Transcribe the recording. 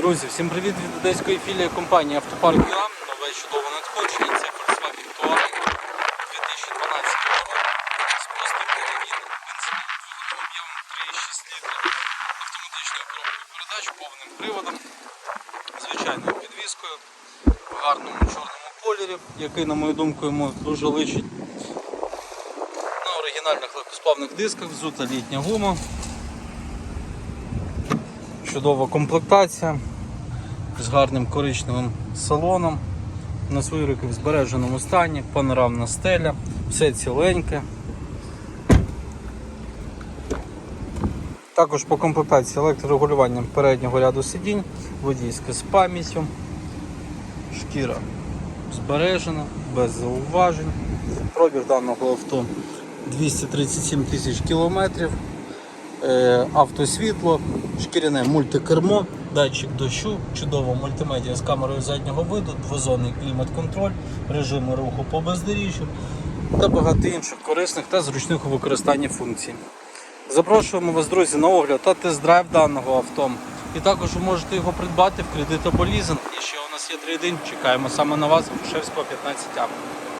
Друзі, всім привіт від одеської філії компанії Автопарк ЮА. Нове чудове надходження. Це Volkswagen Touareg 2012 року. З перегін, об'ємом 3,6 літра, автоматичною коробкою передач, повним приводом, звичайною підвіскою, в гарному чорному кольорі, який, на мою думку, йому дуже личить. На оригінальних легкосплавних дисках, взута літня гума. Чудова комплектація з гарним коричневим салоном. На свої руки в збереженому стані, панорамна стеля, все ціленьке. Також по комплектації електрорегулювання переднього ряду сидінь, водійське з пам'яттю, шкіра збережена, без зауважень. Пробіг даного авто 237 тисяч кілометрів. Е, автосвітло, шкіряне мультикермо, датчик дощу, чудова мультимедіа з камерою заднього виду, двозонний клімат-контроль, режими руху по бездоріжжю та багато інших корисних та зручних у використанні функцій. Запрошуємо вас, друзі, на огляд та тест-драйв даного авто. І також ви можете його придбати в кредит або лізинг. І ще у нас є трейдинг. Чекаємо саме на вас, Грушевського 15А.